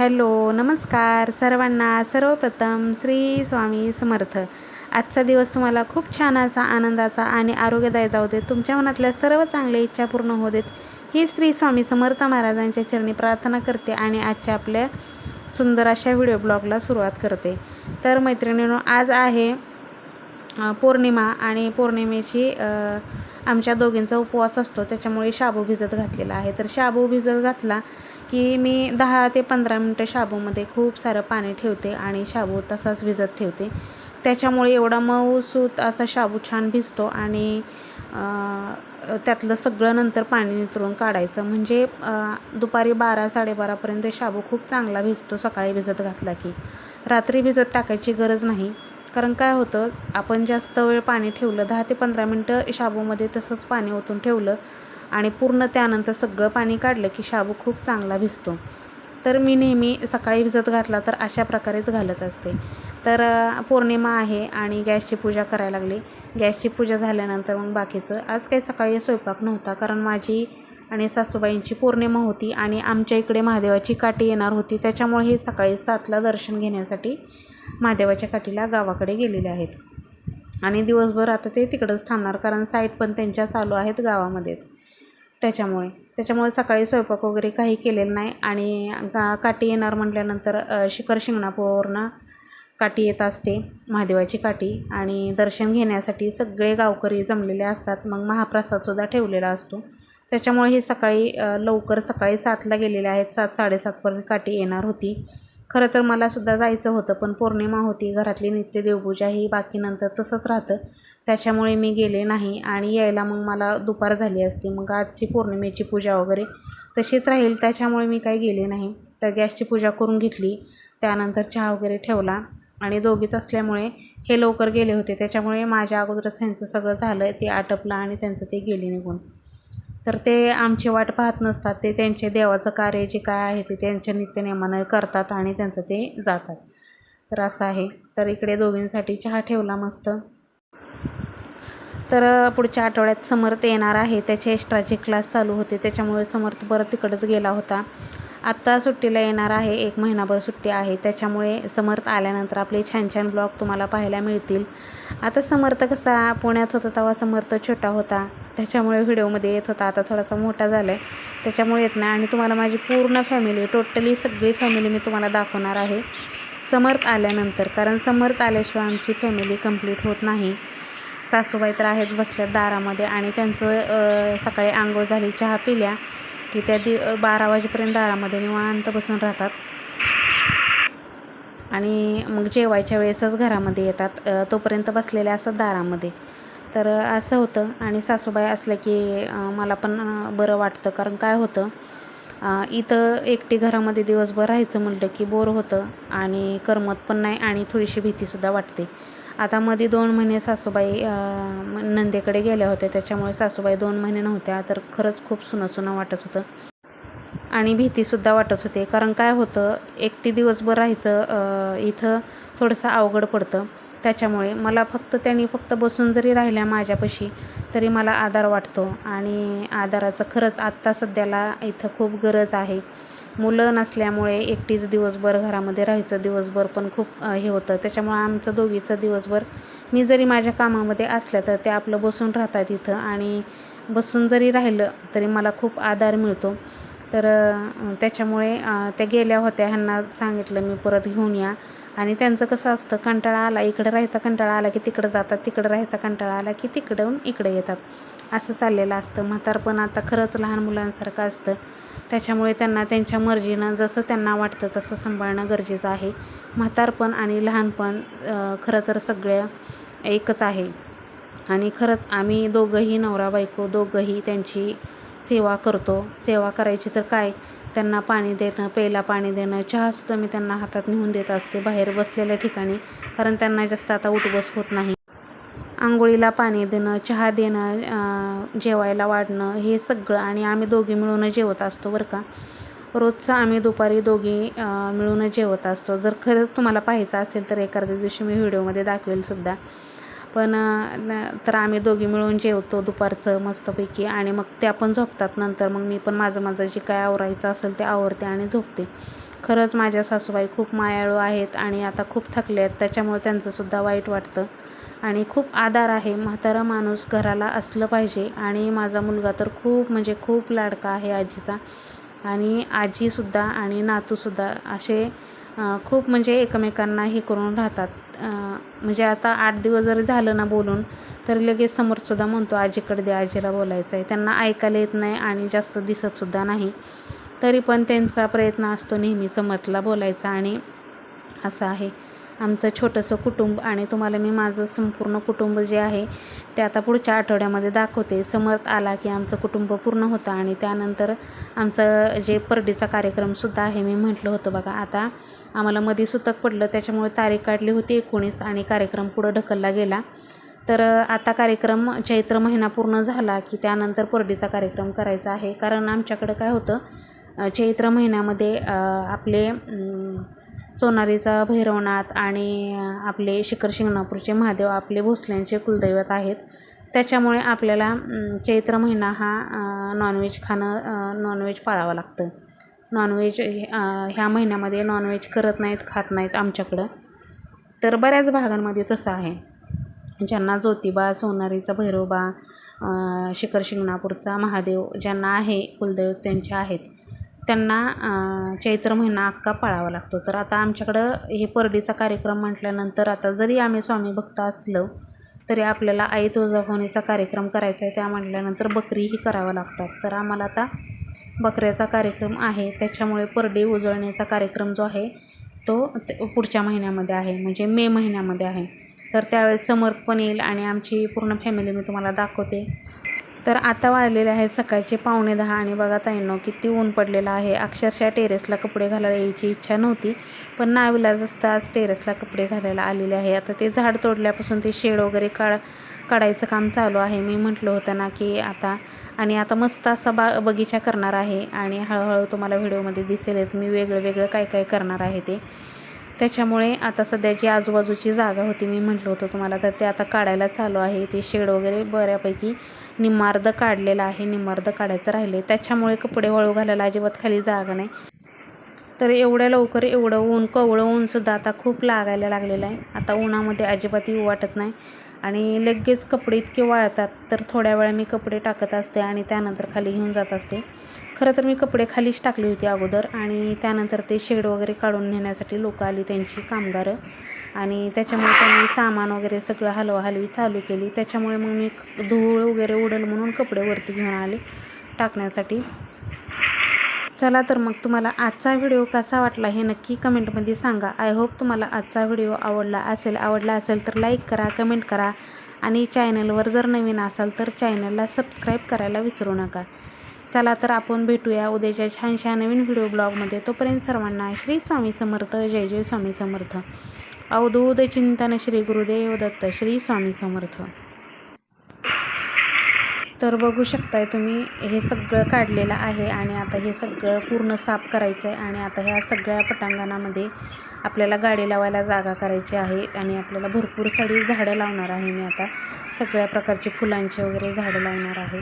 Hello नमस्कार सर्वांना. सर्वप्रथम श्री स्वामी समर्थ. आजचा दिवस तुम्हाला खूप छान असा आनंदाचा आणि आरोग्यदायी जाऊ देत. तुमच्या मनातल्या सर्व चांगल्या इच्छा पूर्ण होऊ देत. ही श्री स्वामी समर्थ महाराजांच्या चरणी प्रार्थना करते आणि आजच्या आपल्या सुंदर अशा व्हिडिओ ब्लॉगला सुरुवात करते. तर मैत्रिणींनो आज आहे पौर्णिमा आणि पौर्णिमेची आमच्या दोघींचा उपवास असतो. त्याच्यामुळे शाबू भिजत घातलेला आहे. तर शाबू भिजत घातला की मी दहा ते पंधरा मिनटं शाबूमध्ये खूप सारं पाणी ठेवते आणि शाबू तसाच भिजत ठेवते. त्याच्यामुळे एवढा मऊसूत असा शाबू छान भिजतो आणि त्यातलं सगळं नंतर पाणी नितरून काढायचं. म्हणजे दुपारी बारा साडेबारापर्यंत शाबू खूप चांगला भिजतो सकाळी भिजत घातला की. रात्री भिजत टाकायची गरज नाही. कारण काय होतं आपण जास्त वेळ पाणी ठेवलं दहा ते पंधरा मिनटं शाबूमध्ये तसंच पाणी ओतून ठेवलं आणि पूर्ण त्यानंतर सगळं पाणी काढलं की शाबू खूप चांगला भिजतो. तर मी नेहमी सकाळी भिजत घातला तर अशा प्रकारेच घालत असते. तर पौर्णिमा आहे आणि गॅसची पूजा करायला लागली. गॅसची पूजा झाल्यानंतर मग बाकीचं. आज काही सकाळी स्वयंपाक नव्हता कारण माझी आणि सासूबाईंची पौर्णिमा होती आणि आमच्या इकडे महादेवाची काठी येणार होती. त्याच्यामुळे हे सकाळी सातला दर्शन घेण्यासाठी महादेवाच्या काठीला गावाकडे गेलेले आहेत. आणि दिवसभर आता ते तिकडंच थांबणार कारण साईट पण त्यांच्या चालू आहेत गावामध्येच. त्याच्यामुळे. त्याच्यामुळे सकाळी स्वयंपाक वगैरे काही केलेलं नाही आणि गा काठी येणार म्हटल्यानंतर शिखर शिंगणापूरवरनं काठी येत असते महादेवाची काठी आणि दर्शन घेण्यासाठी सगळे गावकरी जमलेले असतात. मग महाप्रसादसुद्धा ठेवलेला असतो. त्याच्यामुळे हे सकाळी लवकर सकाळी सातला गेलेले आहेत. सात साडेसातपर्यंत काठी येणार होती. खरं तर मलासुद्धा जायचं होतं पण पौर्णिमा होती. घरातली नित्य देवपूजा ही बाकी नंतर तसंच राहतं. त्याच्यामुळे मी गेले नाही आणि यायला मग मला दुपार झाली असती. मग आजची पौर्णिमेची पूजा वगैरे तशीच राहील. त्याच्यामुळे मी काही गेले नाही. तर गॅसची पूजा करून घेतली. त्यानंतर चहा वगैरे ठेवला आणि दोघीच असल्यामुळे हे लवकर गेले होते. त्याच्यामुळे माझ्या अगोदरच त्यांचं सगळं झालं. ते आटपलं आणि त्यांचं ते गेले निघून. तर ते आमची वाट पाहत नसतात. ते त्यांचे देवाचं कार्य जे काय आहे ते त्यांच्या नित्यनेमानं करतात आणि त्यांचं ते जातात. तर असं आहे. तर इकडे दोघींसाठी चहा ठेवला मस्त. तर पुढच्या आठवड्यात समर्थ येणार आहे. त्याचे एक्स्ट्राचे क्लास चालू होते. त्याच्यामुळे समर्थ परत तिकडंच गेला होता. आत्ता सुट्टीला येणार आहे. एक महिनाभर सुट्टी आहे. त्याच्यामुळे समर्थ आल्यानंतर आपले छान छान ब्लॉग तुम्हाला पाहायला मिळतील. आता समर्थ कसा पुण्यात होता तेव्हा समर्थ छोटा होता. त्याच्यामुळे व्हिडिओमध्ये येत होता. आता थोडासा मोठा झाला आहे त्याच्यामुळे येत नाही. आणि तुम्हाला माझी पूर्ण फॅमिली टोटली सगळी फॅमिली मी तुम्हाला दाखवणार आहे. समर्थ आल्यानंतर कारण समर्थ आल्याशिवाय आमची फॅमिली कंप्लीट होत नाही. सासूबाई तर आहेत बसल्यात दारामध्ये आणि त्यांचं सकाळी आंघोळ झाली चहा पिल्या की त्या दि बारा वाजेपर्यंत दारामध्ये निवांत बसून राहतात. आणि मग जेवायच्या वेळेसच घरामध्ये येतात. तोपर्यंत बसलेल्या असतात दारामध्ये. तर असं होतं आणि सासूबाई असल्या की मला पण बरं वाटतं. कारण काय होतं इथं एकटी घरामध्ये दिवसभर राहायचं म्हटलं की बोर होतं आणि करमत पण नाही आणि थोडीशी भीतीसुद्धा वाटते. आता मध्ये दोन महिने सासूबाई नंदेकडे गेल्या होत्या त्याच्यामुळे सासूबाई दोन महिने नव्हत्या. तर खरंच खूप सुनं सुनं वाटत होतं. आणि भीतीसुद्धा वाटत होते. कारण काय होतं एकटी दिवसभर राहायचं इथं थोडंसं अवघड पडतं. त्याच्यामुळे मला फक्त त्यांनी फक्त बसून जरी राहिल्या माझ्यापाशी तरी मला आधार वाटतो. आणि आधाराचं खरंच आत्ता सध्याला इथं खूप गरज आहे. मुलं नसल्यामुळे एकटीच दिवसभर घरामध्ये राहायचं दिवसभर पण खूप हे होतं. त्याच्यामुळे आमचं दोघीचं दिवसभर मी जरी माझ्या कामामध्ये असल्या तर ते आपलं बसून राहतात इथं. आणि बसून जरी राहिलं तरी मला खूप आधार मिळतो. तर त्याच्यामुळे त्या गेल्या होत्या ह्यांना सांगितलं मी परत घेऊन या. आणि त्यांचं कसं असतं कंटाळा आला इकडं राहायचा कंटाळा आला की तिकडं जातात तिकडं राहायचा कंटाळा आला की तिकडून इकडे येतात. असं चाललेलं असतं. म्हातारपण आता खरंच लहान मुलांसारखं असतं. त्याच्यामुळे त्यांना त्यांच्या मर्जीनं जसं त्यांना वाटतं तसं सांभाळणं गरजेचं आहे. म्हातारपण आणि लहानपण खरं तर सगळं एकच आहे. आणि खरंच आम्ही दोघंही नवरा बायको दोघंही त्यांची सेवा करतो. सेवा करायची तर काय? त्यांना पाणी देणं प्यायला पाणी देणं चहासुद्धा मी त्यांना हातात नेऊन देत असते बाहेर बसलेल्या ठिकाणी कारण त्यांना जास्त आता उठबस होत नाही. आंघोळीला पाणी देणं चहा देणं जेवायला वाढणं हे सगळं आणि आम्ही दोघी मिळून जेवत असतो बरं का. रोजचं आम्ही दुपारी दोघी मिळून जेवत असतो. जर खरंच तुम्हाला पाहायचं असेल तर एखाद्या दिवशी मी व्हिडिओमध्ये दाखवेल सुद्धा. पण न- तर आम्ही दोघी मिळून जेवतो दुपारचं मस्तपैकी आणि मग त्या पण झोपतात नंतर. मग मी पण माझं माझं जे काय आवरायचं असेल ते आवरते आणि झोपते. खरंच माझ्या सासूबाई खूप मायाळू आहेत आणि आता खूप थकले आहेत त्याच्यामुळे त्यांचंसुद्धा वाईट वाटतं. आणि खूप आधार आहे म्हातारा माणूस घराला असलं पाहिजे आणि माझा मुलगा तर खूप म्हणजे खूप लाडका आहे आजीचा. आणि आजीसुद्धा आणि नातूसुद्धा असे खूप म्हणजे एकमेकांना हे करून राहतात. म्हणजे आता आठ दिवस जरी झालं ना बोलून तर लगेच समोरसुद्धा म्हणतो आजीकडे दे आजीला बोलायचं आहे. त्यांना ऐकायला येत नाही आणि जास्त दिसतसुद्धा नाही. तरी पण त्यांचा प्रयत्न असतो नेहमी समर्थला बोलायचा आणि असं आहे. आमचं छोटंसं कुटुंब आणि तुम्हाला मी माझं संपूर्ण कुटुंब जे आहे ते आता पुढच्या आठवड्यामध्ये दाखवते. समर्थ आला की आमचं कुटुंब पूर्ण होतं आणि त्यानंतर आमचं जे परडीचा कार्यक्रमसुद्धा आहे मी म्हटलं होतं बघा. आता आम्हाला मध्ये सुतक पडलं त्याच्यामुळे तारीख काढली होती एकोणीस आणि कार्यक्रम पुढं ढकलला गेला. तर आता कार्यक्रम चैत्र महिना पूर्ण झाला की त्यानंतर परडीचा कार्यक्रम करायचा आहे. कारण आमच्याकडं काय होतं चैत्र महिन्यामध्ये आपले सोनारीचा भैरवनाथ आणि आपले शिखर शिंगणापूरचे महादेव आपले भोसल्यांचे कुलदैवत आहेत. त्याच्यामुळे आपल्याला चैत्र महिना हा नॉनव्हेज खाणं नॉनव्हेज पाळावं लागतं. नॉनव्हेज ह्या महिन्यामध्ये नॉनव्हेज करत नाहीत खात नाहीत आमच्याकडं. तर बऱ्याच भागांमध्ये तसं आहे. ज्यांना ज्योतिबा सोनारीचा भैरोबा शिखर शिंगणापूरचा महादेव ज्यांना आहे कुलदैवत त्यांचे आहेत त्यांना चैत्र महिना अख्खा पाळावा लागतो. तर आता आमच्याकडं हे परडीचा कार्यक्रम म्हटल्यानंतर आता जरी आम्ही स्वामी भक्त असलो तरी आपल्याला आई तुळजाभवानीचा कार्यक्रम करायचा आहे त्या म्हटल्यानंतर बकरीही करावं लागतात. तर आम्हाला आता बकऱ्याचा कार्यक्रम आहे. त्याच्यामुळे परडी उजळण्याचा कार्यक्रम जो आहे तो पुढच्या महिन्यामध्ये आहे म्हणजे मे महिन्यामध्ये आहे. तर त्यावेळेस समर्पण येईल आणि आमची पूर्ण फॅमिली मी तुम्हाला दाखवते. तर आता वाढलेले आहेत सकाळचे पावणे दहा आणि बघा ताईंनो किती ऊन पडलेलं आहे. अक्षरशः टेरेसला कपडे घालायला यायची इच्छा नव्हती पण नाविलाज असता आज टेरेसला कपडे घालायला आलेले आहे. आता ते झाड तोडल्यापासून ते शेड वगैरे काढ काढायचं काम चालू आहे. मी म्हटलं होतं ना की आता आणि आता मस्त असा बा बगीचा करणार आहे. आणि हळूहळू तुम्हाला व्हिडिओमध्ये दिसेलच मी वेगळं वेगळं काय काय करणार आहे ते. त्याच्यामुळे आता सध्या जी आजूबाजूची जागा होती मी म्हटलं होतं तुम्हाला तर ते आता काढायला चालू आहे. ते शेड वगैरे बऱ्यापैकी निम्मार्ध काढलेलं आहे निम्मार्ध काढायचं राहिले त्याच्यामुळे कपडे वाळू घालायला अजिबात खाली जागा नाही. तर एवढ्या लवकर एवढं ऊन कवळं ऊनसुद्धा आता खूप लागायला लागलेलं आहे. आता उन्हामध्ये अजिबात वाटत नाही. आणि लगेच कपडे इतके वाळतात तर थोड्या वेळा मी कपडे टाकत असते आणि त्यानंतर खाली घेऊन जात असते. खरं तर मी कपडे खालीच टाकली होती अगोदर आणि त्यानंतर ते शेड वगैरे काढून नेण्यासाठी लोक आली त्यांची कामगारं. आणि त्याच्यामुळे त्यांनी सामान वगैरे सगळं हलवाहलवी चालू केली. त्याच्यामुळे मग मी धूळ वगैरे उडल म्हणून कपडे वरती घेऊन आले टाकण्यासाठी. चला तर मग तुम्हाला आजचा व्हिडिओ कसा वाटला हे नक्की कमेंटमध्ये सांगा. आय होप तुम्हाला आजचा व्हिडिओ आवडला असेल. आवडला असेल तर लाईक करा कमेंट करा आणि चॅनलवर जर नवीन असाल तर चॅनलला सबस्क्राईब करायला विसरू नका. चला तर आपण भेटूया उद्याच्या छानशा नवीन व्हिडिओ ब्लॉगमध्ये. तोपर्यंत सर्वांना श्री स्वामी समर्थ जय जय स्वामी समर्थ. अवधूत चिंतन श्री गुरुदेव दत्त श्री स्वामी समर्थ. तर बघू शकताय तुम्ही हे सगळं काढलेलं आहे आणि आता हे सगळं पूर्ण साफ करायचं आहे आणि आता ह्या सगळ्या पटांगणामध्ये आपल्याला गाडी लावायला जागा करायची आहे आणि आपल्याला भरपूर सारी झाडं लावणार आहे मी आता. सगळ्या प्रकारची फुलांची वगैरे झाडं लावणार आहे.